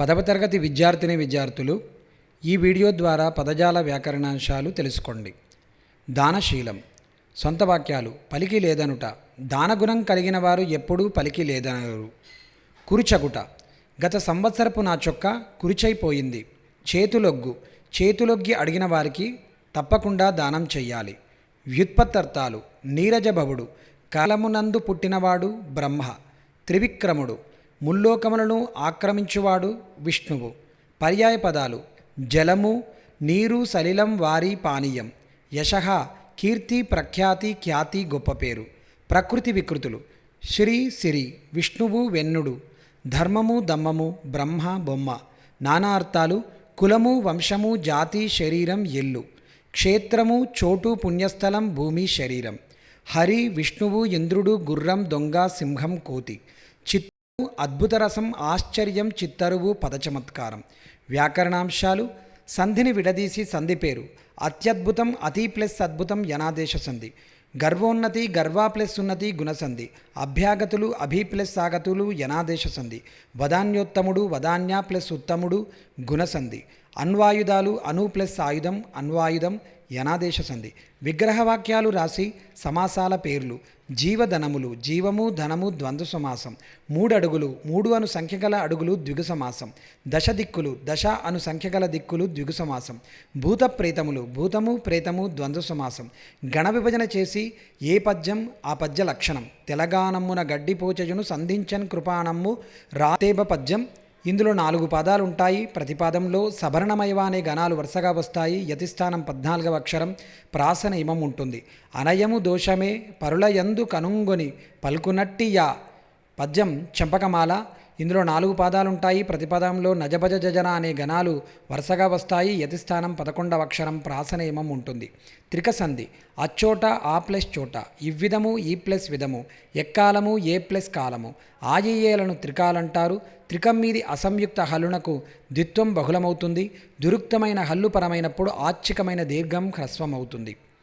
పదవ తరగతి విద్యార్థిని విద్యార్థులు ఈ వీడియో ద్వారా పదజాల వ్యాకరణాంశాలు తెలుసుకోండి. దానశీలం. సొంత వాక్యాలు. పలికి లేదనుట. దానగుణం కలిగిన వారు ఎప్పుడూ పలికి లేదనరు. కురుచగుట. గత సంవత్సరపు నా చొక్క కురిచైపోయింది. చేతులొగ్గు. చేతులొగ్గి అడిగిన వారికి తప్పకుండా దానం చెయ్యాలి. వ్యుత్పత్తర్థాలు. నీరజభవుడు. కాలమునందు పుట్టినవాడు బ్రహ్మ. త్రివిక్రముడు. ముల్లోకములను ఆక్రమించువాడు విష్ణువు. పర్యాయ పదాలు జలము నీరు సలిలం వారి పానీయం. యశ కీర్తి ప్రఖ్యాతి ఖ్యాతి గొప్ప పేరు. ప్రకృతి వికృతులు. శ్రీ సిరి విష్ణువు వెన్నుడు. ధర్మము దమ్మము బ్రహ్మ బొమ్మ. నానా అర్థాలు. కులము వంశము జాతి శరీరం ఎల్లు. క్షేత్రము చోటు పుణ్యస్థలం భూమి శరీరం. హరి విష్ణువు ఇంద్రుడు గుర్రం దొంగ సింహం కోతి. అద్భుతరసం అద్భుత రసం ఆశ్చర్యం చిత్తరువు పదచమత్కారం. వ్యాకరణాంశాలు సంధిని విడదీసి సంధి పేరు. అత్యద్భుతం అతి ప్లస్ అద్భుతం యనాదేశ సంధి. గర్వోన్నతి గర్వా ప్లస్ ఉన్నతి గుణసంధి అభ్యాగతులు అభి ప్లస్ సాగతులు యనాదేశ సంధి. వదాన్యోత్తముడు వదాన్య ప్లస్ ఉత్తముడు గుణసంధి అణ్వాయుధాలు అణు ప్లస్ ఆయుధం అణ్వాయుధం యనాదేశ సంధి. విగ్రహవాక్యాలు రాసి సమాసాల పేర్లు జీవధనములు జీవము ధనము ద్వంద్వ సమాసం మూడు అడుగులు మూడు అను సంఖ్యగల అడుగులు ద్విగు సమాసం దశ దిక్కులు దశ అను సంఖ్యగల దిక్కులు ద్విగు సమాసం భూత ప్రేతములు భూతము ప్రేతము ద్వంద్వ సమాసం గణ విభజన చేసి ఏ పద్యం ఆ పద్య లక్షణం. తెలంగాణమున గడ్డిపోచజును సంధించన్ కృపాణమ్ము రాతేబ పద్యం ఇందులో నాలుగు పదాలు ఉంటాయి. ప్రతి పదంలో సభరణమయవ అనే గణాలు వరుసగా వస్తాయి. యతిస్థానం పద్నాలుగవ అక్షరం ప్రాసన ఇమం ఉంటుంది. అనయము దోషమే పరులయందు కనుంగొని పలుకునట్టి యా. పద్యం చెంపకమాల. ఇందులో నాలుగు పాదాలుంటాయి. ప్రతి పదంలో నజభజ జజన అనే గణాలు వరుసగా వస్తాయి. యతిస్థానం పదకొండవ అక్షరం ప్రాసనియమం ఉంటుంది. త్రికసంధి అచ్చోట ఆ ప్లస్ చోట ఇవ్విధము ఈ ప్లస్ విధము ఎక్కాలము ఏ ప్లస్ కాలము ఆయేయేలను త్రికాలంటారు. త్రికం మీది అసంయుక్త హల్లునకు ద్విత్వం బహుళమవుతుంది. దురుక్తమైన హల్లు పరమైనప్పుడు ఆచ్చికమైన దీర్ఘం హ్రస్వమవుతుంది.